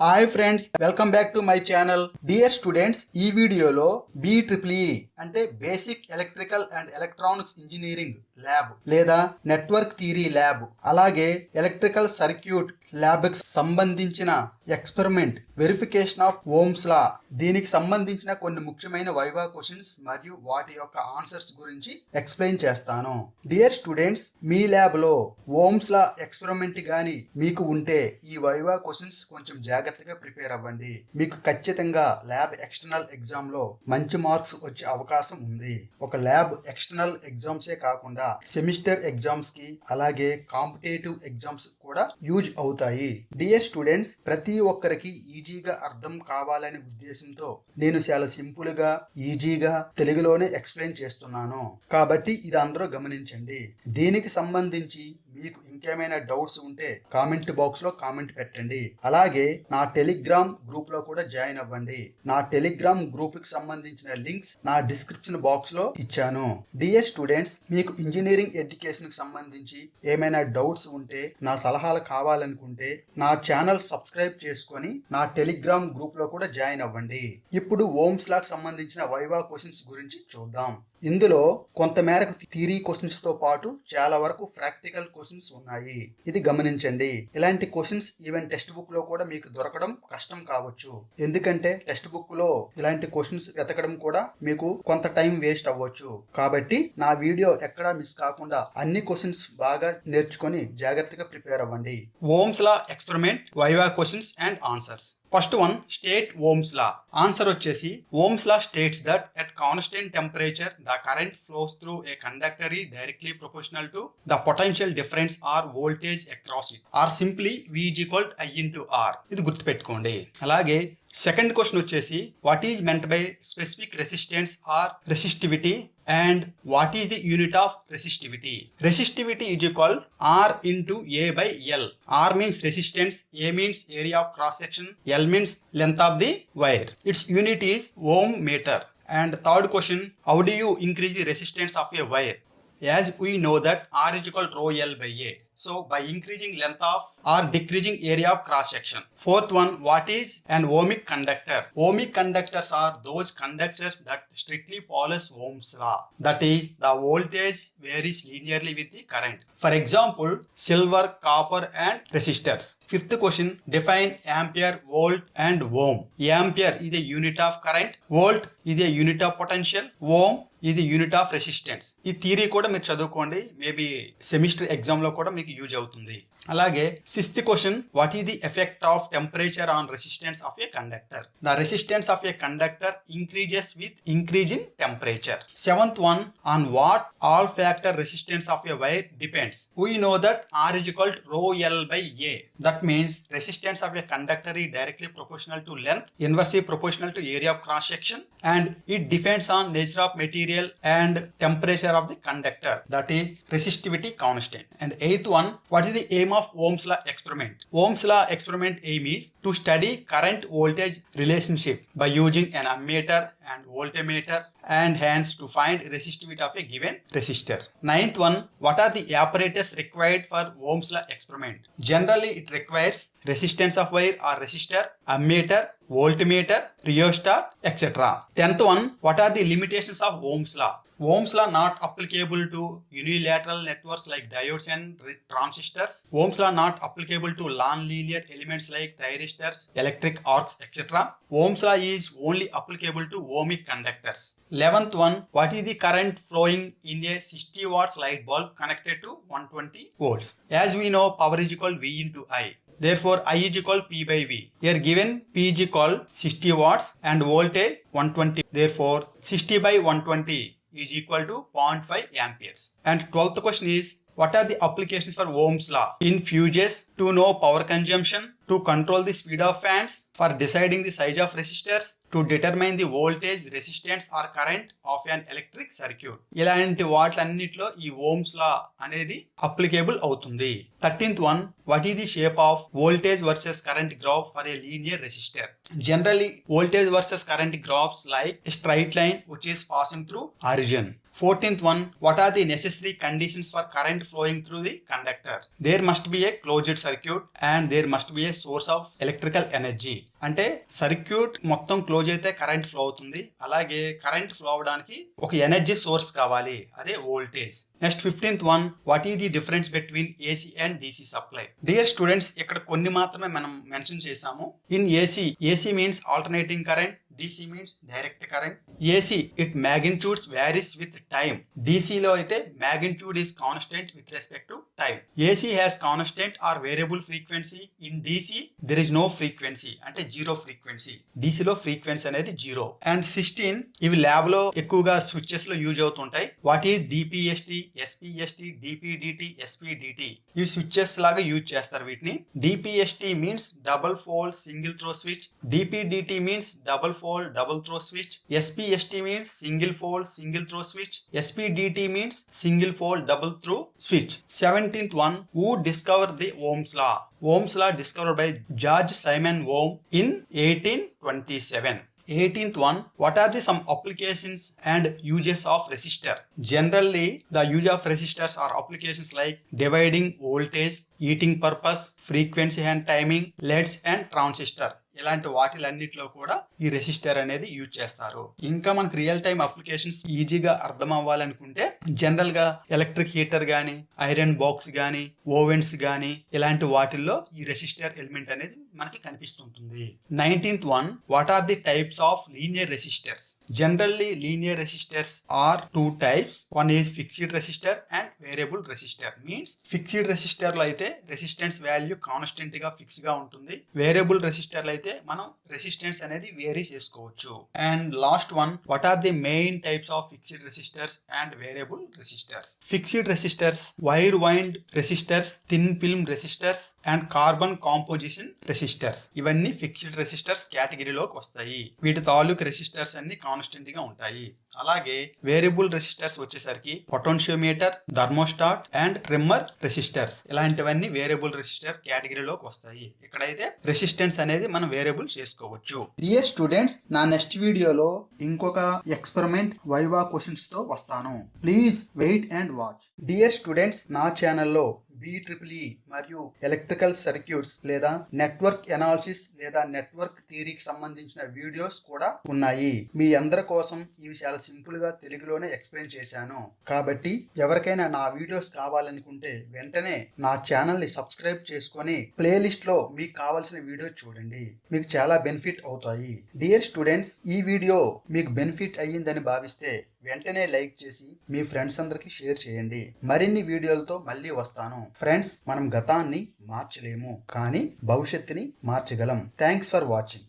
Hi friends welcome back to my channel dear students ఈ వీడియోలో B triple e e e అంటే basic electrical and electronics engineering lab లేదా network theory lab అలాగే electrical circuit ల్యాబ్కి సంబంధించిన experiment verification of ohm's law దీనికి సంబంధించిన కొన్ని ముఖ్యమైన వైవా క్వశ్చన్స్ మరియు వాటి యొక్క ఆన్సర్స్ గురించి ఎక్స్ప్లెయిన్ చేస్తాను డియర్ స్టూడెంట్స్ మీ ల్యాబ్లో ఓమ్స్ లా ఎక్స్పెరిమెంట్ కానీ మీకు ఉంటే ఈ వైవా క్వశ్చన్స్ కొంచెం జాగ్రత్తగా ప్రిపేర్ అవ్వండి మీకు ఖచ్చితంగా ల్యాబ్ ఎక్స్టర్నల్ ఎగ్జామ్లో మంచి మార్క్స్ వచ్చే అవకాశం ఉంది ఒక ల్యాబ్ ఎక్స్టర్నల్ ఎగ్జామ్సే కాకుండా సెమిస్టర్ ఎగ్జామ్స్కి అలాగే కాంపిటేటివ్ ఎగ్జామ్స్ కూడా యూజ్ అవుతాయి డిఎస్ స్టూడెంట్స్ ప్రతి ఒక్కరికి ఈజీగా అర్థం కావాలనే ఉద్దేశంతో నేను చాలా సింపుల్ గా ఈజీగా తెలుగులోనే ఎక్స్ప్లెయిన్ చేస్తున్నాను కాబట్టి ఇది అందరూ గమనించండి దీనికి సంబంధించి మీకు ఇంకేమైనా డౌట్స్ ఉంటే కామెంట్ బాక్స్లో కామెంట్ పెట్టండి అలాగే నా టెలిగ్రామ్ గ్రూప్లో కూడా జాయిన్ అవ్వండి నా టెలిగ్రామ్ కి సంబంధించిన లింక్స్ నా డిస్క్రిప్షన్ బాక్స్లో ఇచ్చాను డిఎస్ స్టూడెంట్స్ మీకు ఇంజనీరింగ్ కి సంబంధించి ఏమైనా డౌట్స్ ఉంటే నా సలహాలు కావాలనుకుంటే నా ఛానల్ సబ్స్క్రైబ్ చేసుకొని నా టెలిగ్రామ్ గ్రూప్లో కూడా జాయిన్ అవ్వండి ఇప్పుడు ఓమ్స్ లాక్ సంబంధించిన వైవా క్వశ్చన్స్ గురించి చూద్దాం ఇందులో కొంతమేరకు థీరీ క్వశ్చన్స్ తో పాటు చాలా వరకు ప్రాక్టికల్ క్వశ్చన్స్ ఉన్నాయి ఇది గమనించండి ఇలాంటి క్వశ్చన్స్ ఈవెన్ టెక్స్ట్ బుక్ లో కూడా మీకు దొరకడం కష్టం కావచ్చు ఎందుకంటే టెక్స్ట్ బుక్ లో ఇలాంటి క్వశ్చన్స్ వెతకడం కూడా మీకు కొంత టైం వేస్ట్ అవ్వచ్చు కాబట్టి నా వీడియో ఎక్కడా మిస్ కాకుండా అన్ని క్వశ్చన్స్ బాగా నేర్చుకొని జాగ్రత్తగా ప్రిపేర్ అవ్వండి ohm's law experiment viva questions and answers first one state ohm's law answer వచ్చేసి ohm's law states that at constant temperature the current flows through a conductor directly proportional to the potential difference or voltage across it or simply V equal I R ఇది గుర్తుపెట్టుకోండి అలాగే second question వచ్చేసి what is meant by specific resistance or resistivity And what is the unit of resistivity? Resistivity is equal R into A by L. R means resistance, A means area of cross section, L means length of the wire. Its unit is ohm meter. And third question, how do you increase the resistance of a wire? As we know that R is equal to rho L by A. So by increasing length of or decreasing area of cross section. Fourth one, what is an ohmic conductor? Ohmic conductors are those conductors that strictly follows Ohm's law. That is, the voltage varies linearly with the current. For example, silver, copper and resistors. Fifth question, define ampere, volt and ohm. Ampere is a unit of current, volt is a unit of potential, ohm ఇది unit of resistance ఈ theory కూడా మీరు చదువుకోండి maybe semester exam లో కూడా మీకు use అవుతుంది అలాగే sixth question what is the effect of temperature on resistance of a conductor the resistance of a conductor increases with increase in temperature seventh one on what all factor resistance of a wire depends we know that R is equal rho L by A that means resistance of a conductor is directly proportional to length inversely proportional to area of cross section and it depends on nature of material material and temperature of the conductor that is resistivity constant. And eighth one, what is the aim of Ohm's law experiment? Ohm's law experiment aim is to study current voltage relationship by using an ammeter and voltmeter and hands to find resistivity of a given resistor. Ninth one, what are the apparatus required for Ohm's law experiment? Generally, it requires resistance of wire or resistor, ammeter, voltmeter, rheostat, etc. Tenth one, what are the limitations of Ohm's law? Ohm's law not applicable to unilateral networks like diodes and transistors. Ohm's law not applicable to non-linear elements like thyristors, electric arcs, etc. Ohm's law is only applicable to ohmic conductors. 11th one, what is the current flowing in a 60 watts light bulb connected to 120 volts? As we know, power is equal V into I. Therefore, I is equal P by V. Here given P is equal 60 watts and voltage 120. Therefore, 60 by 120 is equal to 0.5 amperes. And 12th question is What are the applications for Ohm's law? In fuses, to know power consumption, to control the speed of fans, for deciding the size of resistors, to determine the voltage, resistance or current of an electric circuit. ఇలాంటి వాటిలన్నిటిలో ఈ Ohm's లా అనేది applicable అవుతుంది thirteenth one what is the shape of voltage versus current graph for a linear resistor generally voltage versus current graphs like straight line which is passing through origin Fourteenth one, what are the necessary conditions for current flowing through the conductor? There must be a closed circuit and there must be a source of electrical energy. అంటే circuit మొత్తం close అయితే current flow అవుతుంది అలాగే current flow అవడానికి ఒక energy source కావాలి అదే voltage next fifteenth one what is the difference between AC and DC supply dear students ఇక్కడ కొన్ని మాత్రమే మనం మెన్షన్ చేసాము in AC AC means alternating current DC means direct current. AC, it magnitudes varies with time. DC లో అయితే magnitude is constant with respect to time AC has constant or variable frequency in DC there is no frequency అంటే zero frequency లో frequency అనేది zero and sixteen ఇవి lab లో ఎక్కువగా switches లో use అవుతుంటాయి what is DPST SPST DPDT SPDT ఇవి switches లాగా యూజ్ చేస్తారు వీటిని DPST means double pole single throw switch DPDT means double pole double throw switch SPST means single pole single throw switch SPDT means single pole double throw switch seven 17th one who discovered the Ohm's law. Ohm's law discovered by George Simon Ohm in 1827. 18th one what are the some applications and uses of resistor generally the use of resistors are applications like dividing voltage heating purpose frequency and timing leds and transistor ఇలాంటి వాటిలన్నిటిలో కూడా ఈ resistor అనేది use చేస్తారు ఇంకా మనకు real time applications ఈజీగా అర్థం అవ్వాలనుకుంటే జనరల్ గా ఎలక్ట్రిక్ హీటర్ గానీ ఐరన్ బాక్స్ గానీ ఓవెన్స్ గానీ ఇలాంటి వాటిల్లో ఈ రెసిస్టర్ ఎలిమెంట్ అనేది మనకి కనిపిస్తుంటుంది nineteenth one what are the types of linear resistors generally linear resistors are two types one is fixed resistor and variable resistor means fixed రెసిస్టర్లు అయితే రెసిస్టెన్స్ వాల్యూ కాన్స్టెంట్ గా ఫిక్స్ గా ఉంటుంది వేరియబుల్ రెసిస్టర్లు అయితే మనం రెసిస్టెన్స్ అనేది వేరీ చేసుకోవచ్చు and last one what are the main types of fixed resistors and variable resistors fixed resistors wire wound resistors thin film resistors and carbon composition resistors ఇవన్నీ fixed resistors కేటగిరీలోకి వస్తాయి వీటి తాలూకు రెసిస్టర్స్ అన్ని constant గా ఉంటాయి అలాగే వేరియబుల్ రెసిస్టర్స్ వచ్చేసరికి potentiometer thermostat and trimmer resistors ఇలాంటివన్నీ వేరియబుల్ రెసిస్టర్ కేటగిరీలోకి వస్తాయి ఇక్కడైతే రెసిస్టెన్స్ అనేది మనం వేరియబుల్ చేసుకోవచ్చు డియర్ స్టూడెంట్స్ నా నెక్స్ట్ వీడియోలో ఇంకొక ఎక్స్పెరిమెంట్ వైవా క్వశ్చన్స్ తో వస్తాను please wait and watch dear students నా ఛానల్లో బీట్రిపుల్ఈ మరియు ఎలక్ట్రికల్ సర్క్యూట్స్ లేదా నెట్వర్క్ ఎనాలిసిస్ లేదా నెట్వర్క్ థియరీకి సంబంధించిన వీడియోస్ కూడా ఉన్నాయి మీ అందరి కోసం ఈ విషయాలు సింపుల్ గా తెలుగులోనే ఎక్స్ప్లెయిన్ చేశాను కాబట్టి ఎవరికైనా నా వీడియోస్ కావాలనుకుంటే వెంటనే నా ఛానల్ ని సబ్స్క్రైబ్ చేసుకొని ప్లేలిస్ట్ లో మీకు కావాల్సిన వీడియో చూడండి మీకు చాలా బెనిఫిట్ అవుతాయి డియర్ స్టూడెంట్స్ ఈ వీడియో మీకు బెనిఫిట్ అయ్యిందని భావిస్తే వెంటనే లైక్ చేసి మీ ఫ్రెండ్స్ అందరికి షేర్ చేయండి మరిన్ని వీడియోలతో మళ్ళీ వస్తాను ఫ్రెండ్స్ మనం గతాన్ని మార్చలేము కానీ భవిష్యత్తుని మార్చగలం థ్యాంక్స్ ఫర్ వాచింగ్